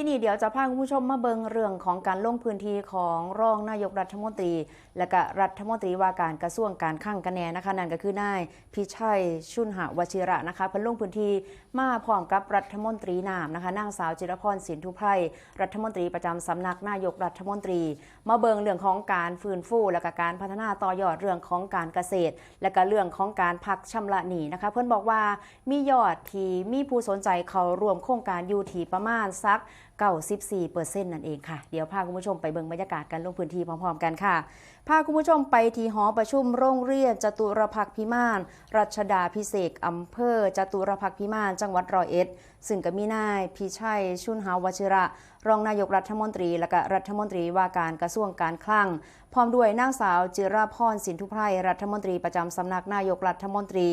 ที่นี่เดี๋ยวจะพาคุณผู้ชมมาเบิงเรื่องของการลงพื้นที่ของรองนายกรัฐมนตรี และก็รัฐมนตรีว่าการกระทรวงการคลังกันแน่นะคะนั่นก็คือนายพิชัยชุนหวชิระนะคะเพิ่นลงพื้นที่มาพร้อมกับรัฐมนตรีนามนะคะนางสาวจิรพรสินทุไพรรัฐมนตรีประจำสำนักนายกรัฐมนตรี มาเบิงเรื่องของการฟื้นฟูและก็การพัฒนาต่อยอดเรื่องของการเกษตร และก็เรื่องของการพักชำระหนี้นะคะ เพิ่นบอกว่ามียอดที่มีผู้สนใจเขาร่วมโครงการอยู่ที่ประมาณสัก 94%นั่นเองค่ะ เดี๋ยวพาคุณผู้ชมไปเบิ่งบรรยากาศการลงพื้นที่พร้อมๆ กันค่ะ พาคุณผู้ชมไปที่หอประชุมโรงเรียนจตุรพักพิมาน รัชดาพิเศษอำเภอจตุรพักพิมาน จังหวัดร้อยเอ็ด ซึ่งก็มีนายพิชัย ชุนหาวชิระ รองนายกรัฐมนตรี และก็รัฐมนตรีว่าการกระทรวงการคลัง พร้อมด้วยนางสาวจิราพรสินทุไพรรัฐมนตรีประจำสำนักนายกรัฐมนตรี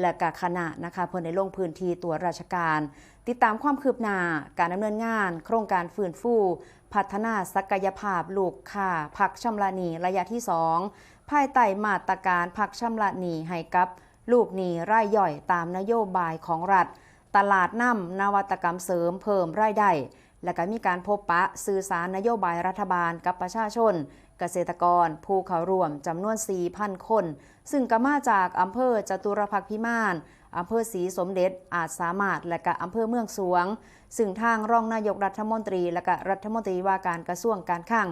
และก็คณะนะคะเพื่อในลงพื้นที่ตัวจราชการ ติดตามความคืบหน้าการดำเนินงาน โครงการฟื้นฟู พัฒนาศักยภาพลูกค้าพักชำระหนี้ระยะที่2 ภายใต้มาตรการพักชำระหนี้ให้กับลูกหนี้รายย่อยตามนโยบายของรัฐ ตลาดน้ำนวัตกรรมเสริมเพิ่มรายได้ และก็มีการพบปะสื่อสารนโยบายรัฐบาลกับประชาชน เกษตรกร ผู้เข้าร่วมจำนวน 4,000 คน ซึ่งก็มาจากอำเภอจตุรพักษ์พิมานอำเภอศรีสมเด็จอาจสามารถและก็อำเภอเมืองสวง ซึ่งทางรองนายกรัฐมนตรี และก็รัฐมนตรีว่าการกระทรวงการคลัง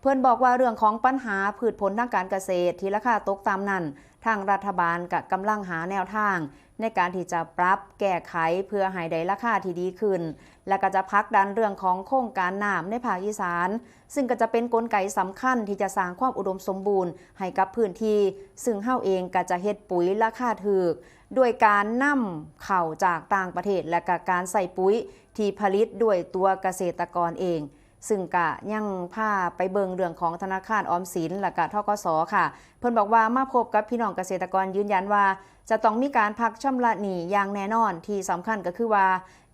เพื่อนบอกว่าเรื่องของปัญหาพืชผลทางการเกษตรที่ราคาตกตามนั้น ทางรัฐบาลกับกำลังหาแนวทาง ในการที่จะปรับแก้ไขเพื่อให้ได้ราคาที่ดีขึ้น และก็จะพักดันเรื่องของโครงการน้ำในภาคอีสาน ซึ่งก็จะเป็นกลไกสำคัญที่จะสร้างความอุดมสมบูรณ์ให้กับพื้นที่ ซึ่งเฮาเองก็จะเฮ็ดปุ๋ยราคาถูกด้วยการนำเข้าจากต่างประเทศและกการใส่ปุ๋ยที่ผลิตด้วยตัวเกษตรกรเอง ซึ่งกะยังพาไปเบิงเรื่องของธนาคารออมสินและก็ทกสค่ะ เพิ่นบอกว่ามาพบกับพี่น้องเกษตรกรยืนยันว่า จะต้องมีการพักชำระหนี้อย่างแน่นอนที่สำคัญก็คือว่า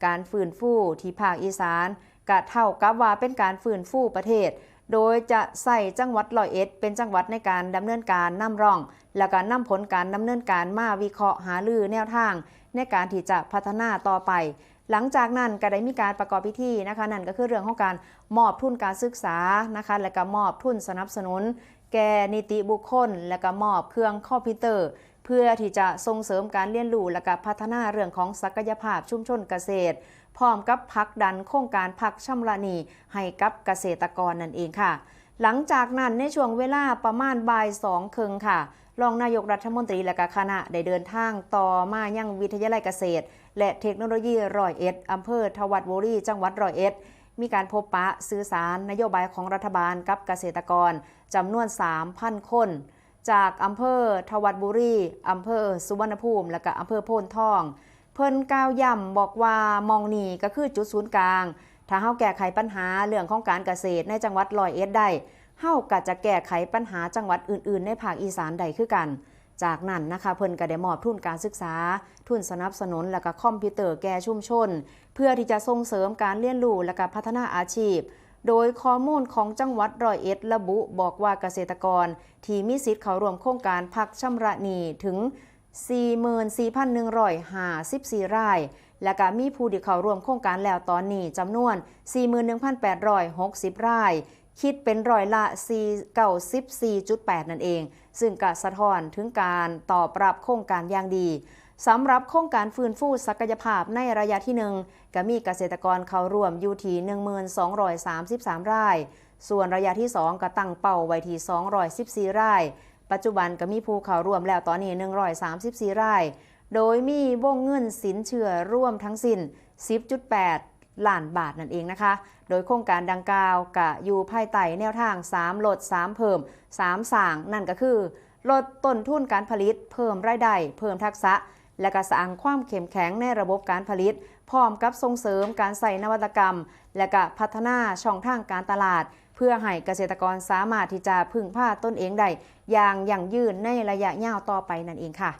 การฟื้นฟูที่ภาคอีสานก็เท่ากับว่าเป็นการฟื้นฟูประเทศ โดยจะใส่จังหวัดร้อยเอ็ด เป็นจังหวัดในการดำเนินการนำร่อง และการนำผลการดำเนินการมาวิเคราะห์หาลือแนวทาง ในการที่จะพัฒนาต่อไป หลังจากนั้นก็ได้มีการประกอบพิธีนะคะนั่นก็คือเรื่องของการมอบทุนการศึกษานะคะและก็มอบทุนสนับสนุน แก่นิติบุคคล และก็มอบเครื่องคอมพิวเตอร์ เพื่อที่จะส่งเสริมการเรียนรู้และก็พัฒนาเรื่องของศักยภาพชุมชนเกษตร พร้อมกับพักดันโครงการพักชำระหนี้ให้กับเกษตรกรนั่นเองค่ะ หลังจากนั้นในช่วงเวลาประมาณบ่ายสองครึ่งค่ะ รองนายกรัฐมนตรีและกคณะได้เดินทางต่อมายังวิทยาลัยเกษตร และเทคโนโลยีร้อยเอ็ดอำเภอทวัดบุรีจังหวัดร้อยเอ็ดมีการพบปะสื่อสารนโยบายของรัฐบาลกับเกษตรกรจำนวน 3,000 คน จากอำเภอทวัดบุรีอำเภอสุวรรณภูมิและก็อำเภอโพนทอง เพิ่นกล่าวย้ำบอกว่ามองนี่ก็คือจุดศูนย์กลาง ถ้าเฮาแก้ไขปัญหาเรื่องของการเกษตรในจังหวัดร้อยเอ็ดได้ เฮาก็จะแก้ไขปัญหาจังหวัดอื่นๆ ในภาคอีสานได้คือกัน จากนั้นนะคะเพิ่นก็ได้มอบทุนการศึกษา ทุนสนับสนุนและก็คอมพิวเตอร์แก่ชุมชน เพื่อที่จะส่งเสริมการเรียนรู้และก็พัฒนาอาชีพโดยข้อมูลของจังหวัดร้อยเอ็ดระบุบอกว่าเกษตรกร ที่มีสิทธิ์เข้าร่วมโครงการพักชำระหนี้ถึง 44,154ราย และก็มีผู้ที่เข้าร่วมโครงการแล้วตอนนี้จำนวน 41,860ราย คิดเป็นร้อยละ 94.8 นั่นเอง ซึ่งก็สะท้อนถึงการตอบรับโครงการอย่างดีสำหรับโครงการฟื้นฟูศักยภาพในระยะที่หนึ่งก็มีเกษตรกรเข้าร่วมอยู่ที่1233 ราย ส่วนระยะที่ 2 ก็ตั้งเป้าไว้ที่214 ราย ปัจจุบันก็มีผู้เข้าร่วมแล้วตอนนี้ 134 ราย โดยมีวงเงินสินเชื่อร่วมทั้งสิ้น 10.8 ล้านบาทนั่นเองนะคะ โดยโครงการดังกล่าวกะอยู่ภายใต้แนวทาง 3 ลด 3 เพิ่ม 3สร้าง นั่นก็คือ ลดต้นทุนการผลิต เพิ่มรายได้ เพิ่มทักษะ และก็สร้างความเข้มแข็งในระบบการผลิต พร้อมกับส่งเสริมการใส่นวัตกรรม และก็พัฒนาช่องทางการตลาด เพื่อให้เกษตรกรสามารถที่จะพึ่งพาตนเองได้อย่างยั่งยืนในระยะยาวต่อไปนั่นเองค่ะ